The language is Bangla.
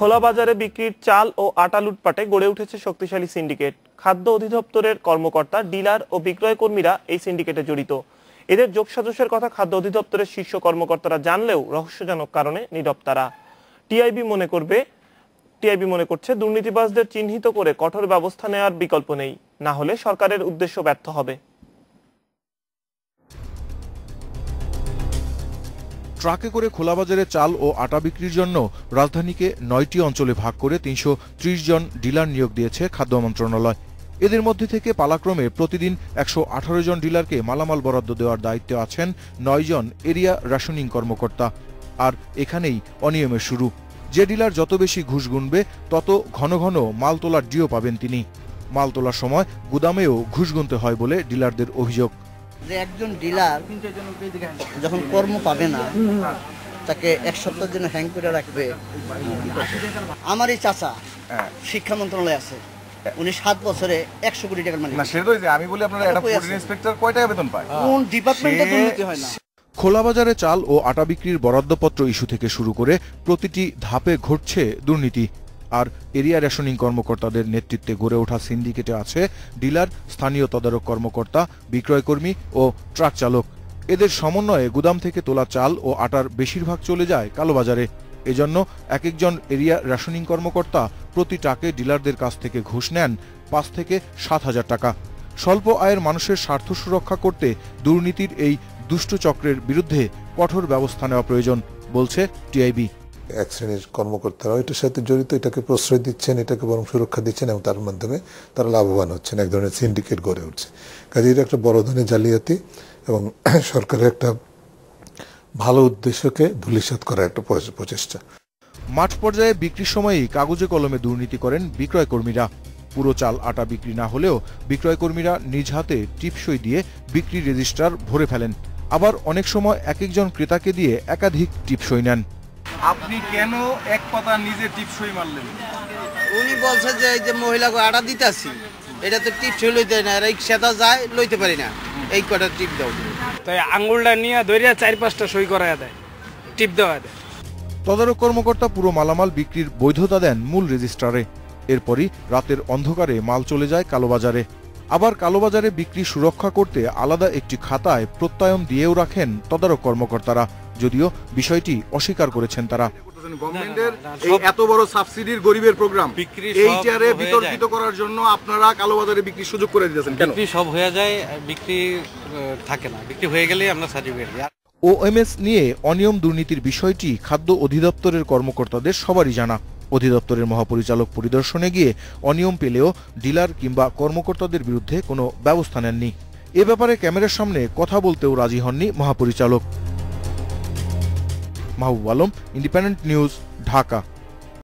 খোলা বাজারে বিক্রির চাল ও আটা লুটপাটে গড়ে উঠেছে শক্তিশালী সিন্ডিকেট। খাদ্য অধিদপ্তরের কর্মকর্তা, ডিলার ও বিক্রয় কর্মীরা এই সিন্ডিকেটে জড়িত। এদের যোগসাজশের কথা খাদ্য অধিদপ্তরের শীর্ষ কর্মকর্তারা জানলেও রহস্যজনক কারণে নীরব তারা। টিআইবি মনে করবে, টিআইবি মনে করছে দুর্নীতিবাজদের চিহ্নিত করে কঠোর ব্যবস্থা নেওয়ার বিকল্প নেই। না হলে সরকারের উদ্দেশ্য ব্যর্থ হবে। ট্রাকে করে খোলা বাজারে চাল ও আটা বিক্রির জন্য রাজধানীকে নয়টি অঞ্চলে ভাগ করে তিনশো ত্রিশ জন ডিলার নিয়োগ দিয়েছে খাদ্য মন্ত্রণালয়। এদের মধ্যে থেকে পালাক্রমে প্রতিদিন একশো আঠারো জন ডিলারকে মালামাল বরাদ্দ দেওয়ার দায়িত্বে আছেন নয় জন এরিয়া রেশনিং কর্মকর্তা। আর এখানেই অনিয়মের শুরু। যে ডিলার যত বেশি ঘুষ গুনবে, তত ঘন ঘন মাল তোলার ডিও পাবেন তিনি। মাল তোলার সময় গুদামেও ঘুষ গুনতে হয় বলে ডিলারদের অভিযোগ। যে একজন ডিলার যখন কর্ম পাবে না তাকে এক সপ্তাহের জন্য হ্যাং করে রাখবে। আমার এই চাচা শিক্ষা মন্ত্রণালয়ে আছে। উনি সাত বছরে একশো কোটি টাকার মালিক। না সেটা তো যে আমি বলি আপনার একটা ফুড ইন্সপেক্টর কয় টাকা বেতন পায়? কোন ডিপার্টমেন্টে দুর্নীতি হয় না। খোলা বাজারে চাল ও আটা বিক্রির বরাদ্দপত্র ইস্যু থেকে শুরু করে প্রতিটি ধাপে ঘটছে দুর্নীতি। আর এরিয়া রেশনিং কর্মকর্তাদের নেতৃত্বে গড়ে ওঠা সিন্ডিকেটে আছে ডিলার, স্থানীয় তদারক কর্মকর্তা, বিক্রয়কর্মী ও ট্রাক চালক। এদের সমন্বয়ে গুদাম থেকে তোলা চাল ও আটার বেশিরভাগ চলে যায় কালোবাজারে। এজন্য এক একজন এরিয়া রেশনিং কর্মকর্তা প্রতি ট্রাকে ডিলারদের কাছ থেকে ঘুষ নেন পাঁচ থেকে সাত হাজার টাকা। স্বল্প আয়ের মানুষের স্বার্থ সুরক্ষা করতে দুর্নীতির এই দুষ্ট চক্রের বিরুদ্ধে কঠোর ব্যবস্থা নেওয়া প্রয়োজন, বলছে টিআইবি। এক শ্রেণির কর্মকর্তারা এটার সাথে জড়িত, এটাকে প্রশ্রয় দিচ্ছেন, এটাকে বরং সুরক্ষা দিচ্ছেন এবং তার মাধ্যমে তারা লাভবান হচ্ছেন, এক ধরনের সিন্ডিকেট গড়ে উঠছে। কাজে এটা একটা বড় ধরনের জালিয়াতি এবং সরকারের একটা ভালো উদ্দেশ্যকে ধূলিসাৎ করার একটা প্রচেষ্টা। মাঠ পর্যায়ে বিক্রির সময়ই কাগজে কলমে দুর্নীতি করেন বিক্রয় কর্মীরা পুরো চাল আটা বিক্রি না হলেও বিক্রয় কর্মীরা নিজ হাতে টিপসই দিয়ে বিক্রি রেজিস্ট্রার ভরে ফেলেন। আবার অনেক সময় এক একজন ক্রেতাকে দিয়ে একাধিক টিপসই নেন। আপনি কেন এক পাতা নিজে টিপসই মারলেন? উনি বলছে যে এই যে মহিলাকে আটা দিতেছি এটা তো টিপ ছুঁই লইতে না এই সেটা যায় লইতে পারি না। এই কটা টিপ দাও। তাই আঙ্গুলটা নিয়ে ধরিয়া চার পাঁচটা সই করাইয়া দেয় টিপ দেওয়া দেয়। তদারক কর্মকর্তা পুরো মালামাল বিক্রির বৈধতা দেন মূল রেজিস্ট্রারে। এরপরই রাতের অন্ধকারে মাল চলে যায় কালোবাজারে। আবার কালোবাজারে বিক্রি সুরক্ষা করতে আলাদা একটি খাতায় প্রত্যয়ন দিয়েও রাখেন তদারক কর্মকর্তারা। যদিও বিষয়টি অস্বীকার করেছেন তারা। গভর্নমেন্টের এই এত বড় সাবসিডির গরিবের প্রোগ্রাম বিক্রি এই সব চেয়ারে হয়ে বিতর্কিত করার জন্য আপনারা কালোবাজারে বিক্রির সুযোগ করে দিয়েছেন কেন? বিক্রি সব হয়ে যায় বিক্রি থাকে না। বিক্রি হয়ে গেলেই আমরা সার্টিফিকেট ওএমএস নিয়ে অনিয়ম দুর্নীতির বিষয়টি খাদ্য অধিদপ্তরের কর্মকর্তাদের সবারই জানা। অধিদপ্তরের মহাপরিচালক পরিদর্শনে গিয়ে অনিয়ম পেলেও ডিলার কিংবা কর্মকর্তাদের বিরুদ্ধে কোনো ব্যবস্থা নেননি। এ ব্যাপারে ক্যামেরার সামনে কথা বলতেও রাজি হননি মহাপরিচালক। माहू आलम इंडिपेंडेंट न्यूज़ ढाका